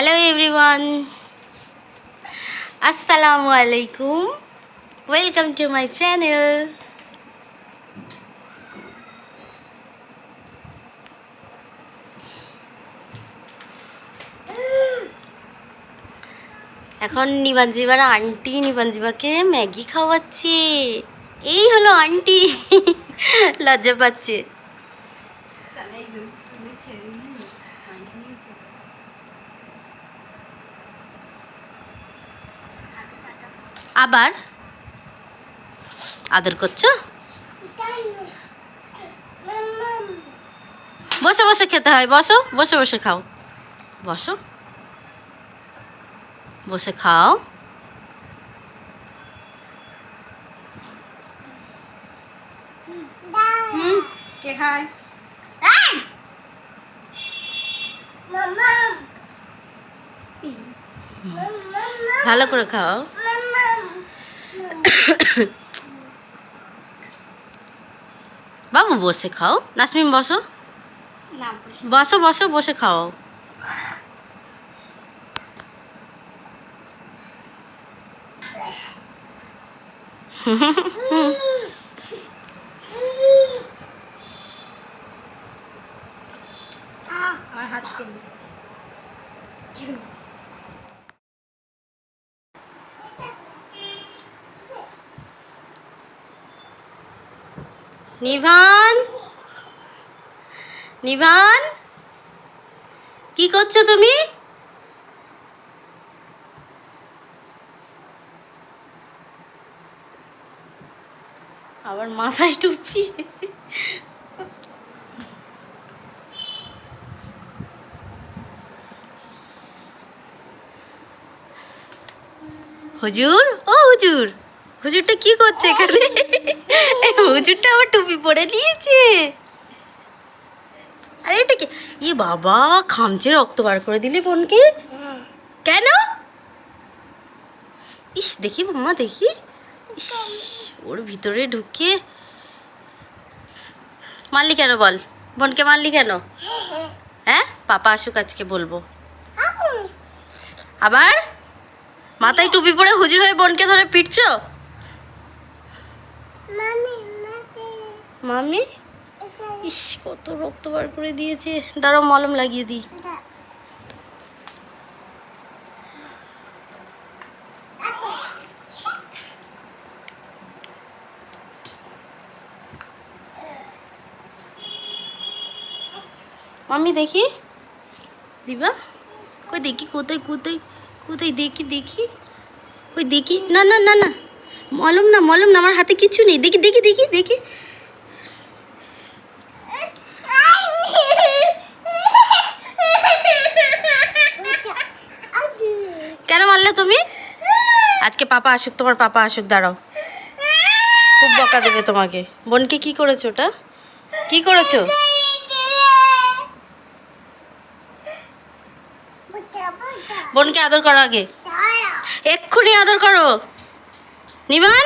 Hello everyone আসসালামু আলাইকুম welcome to my channel এখন নিবাঞ্জিবার আন্টি নিবাঞ্জিবাকে ম্যাগি খাওয়াচ্ছে। এই হলো আন্টি। লজ্জা পাচ্ছে। আবার আদর করছ? বসে বসে খেতে হয়, বসো, বসে বসে খাও। বসো। বসে খাও। ভালো করে খাও। বাবু বসে খাও। নাসমিন বসো। না বসো। বসো বসে খাও। আমার হাত চেন নিভান? নিভান? কি করছ তুমি? আবার মাথায় টুপি। হুজুর? ও হুজুর। হুজুরটা কি করছে এখানে? হুজুরটা আবার টুপি পরে নিয়েছে। আরে এটা কি? ই বাবা, খামচে রক্ত বার করে দিলে বোনকে? কেন? ইস, দেখি মাম্মা দেখি। ইস, ওর ভিতরে ঢুকিয়ে মারলি কেন বল? বোনকে মারলি কেন? হ্যাঁ? পাপা আসুক আজকে বলব। আবার? মাথায় টুপি পরে হুজুর হয়ে বোনকে ধরে পিটছো? মামি ইস কত রক্ত বার করে দিয়েছে। দাঁড়াও মলম লাগিয়ে দিই। মামি দেখি। দিবা কই দেখি কোথায় কোথায় কোথায় দেখি দেখি। কই দেখি? না না না না। মলম না মলম না, আমার হাতে কিছু নেই। দেখি দেখি দেখি দেখি। কেন মারলে তুমি? আজকে পাপা আসুক, তোমার পাপা আসুক, দাঁড়াও। খুব বকা দেবে তোমাকে। বোনকে কি করেছ ওটা? কি করেছ? বোনকে আদর করো আগে। এক্ষুনি আদর করো। নিবান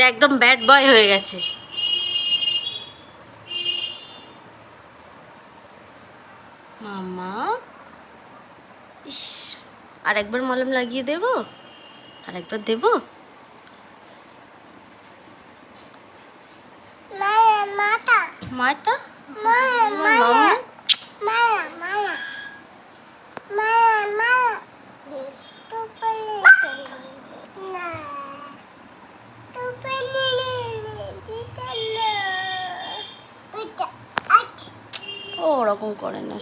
এটা একদম ব্যাড বয় হয়ে গেছে। মামা ইস আর একবার মলম লাগিয়ে দেব? আর একবার দেব মাতা মামা এরকম করে না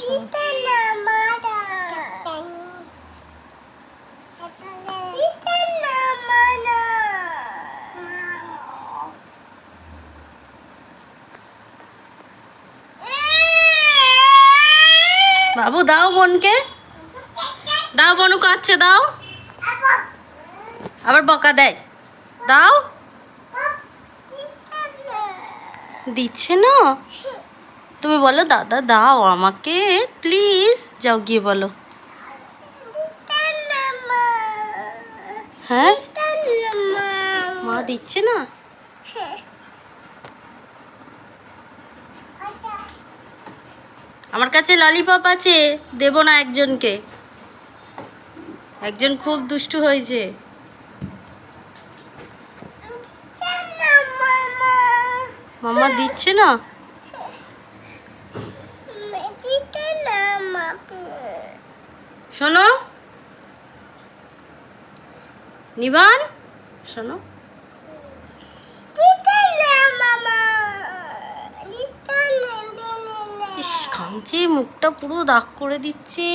বাবু দাও বোনকে দাও বনু কাঁদছে দাও। আবার বকা দেয়। দাও। দিচ্ছে না? তুমি বলো, দাদা, দাও আমাকে প্লিজ যাও গিয়ে বলো। হ্যাঁ? মা দিচ্ছে না? আমার কাছে ললিপপ আছে, দেব না একজনকে। একজন খুব দুষ্টু হয়েছে। মামা দিচ্ছে না? শোনো। নিবান? শোনো। ইস খামচে মুখটা পুরো দাগ করে দিচ্ছে।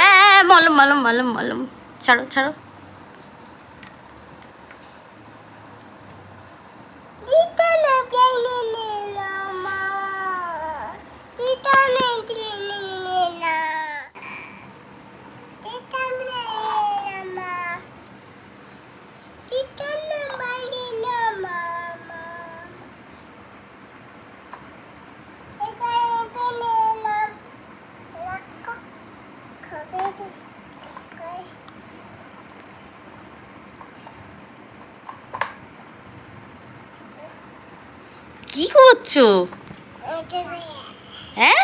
হ্যাঁ মলম মলম মলম মলম। ছাড়ো ছাড়ো। কি করছ? হ্যাঁ?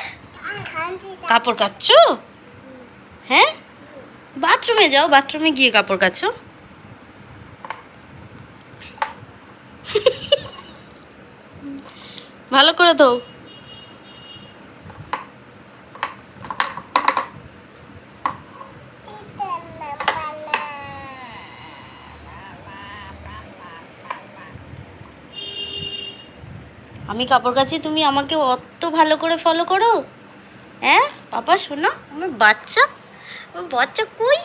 কাপড় কাচ্ছো? হ্যাঁ? বাথরুমে যাও, বাথরুমে গিয়ে কাপড় কাচো ভালো করে দাও আমি কাপড় কাচি, তুমি আমাকে অত ভালো করে ফলো করো? হ্যাঁ? পাপা, শোনো, আমার বাচ্চা। আমার বাচ্চা কই?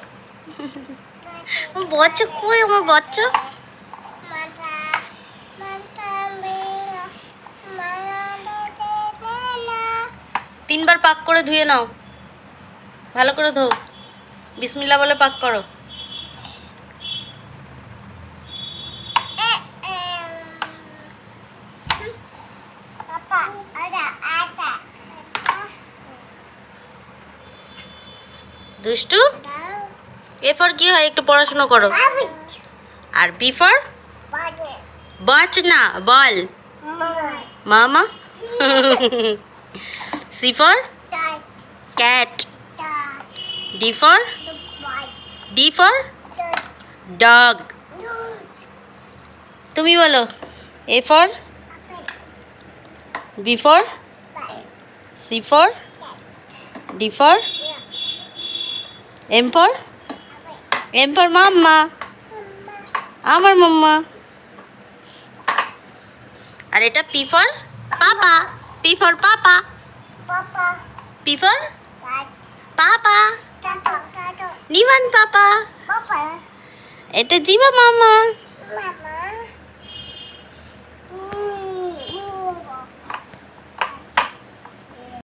বাচ্চা কই, আমার বাচ্চা? তিনবার পাক করে ধুয়ে নাও। ভালো করে ধো। বিসমিল্লা বলে পাক করো। দুষ্টু? এরপর কি হয়? একটু পড়াশোনা করো। আর বি ফর বাচ না, বল। মামা? C for cat D for D for dog তুমি বলো A for B for C for D for M for M for mamma আমার মাম্মা আর এটা P for papa P for papa P for papa নিমান papa এটা জিবা মামা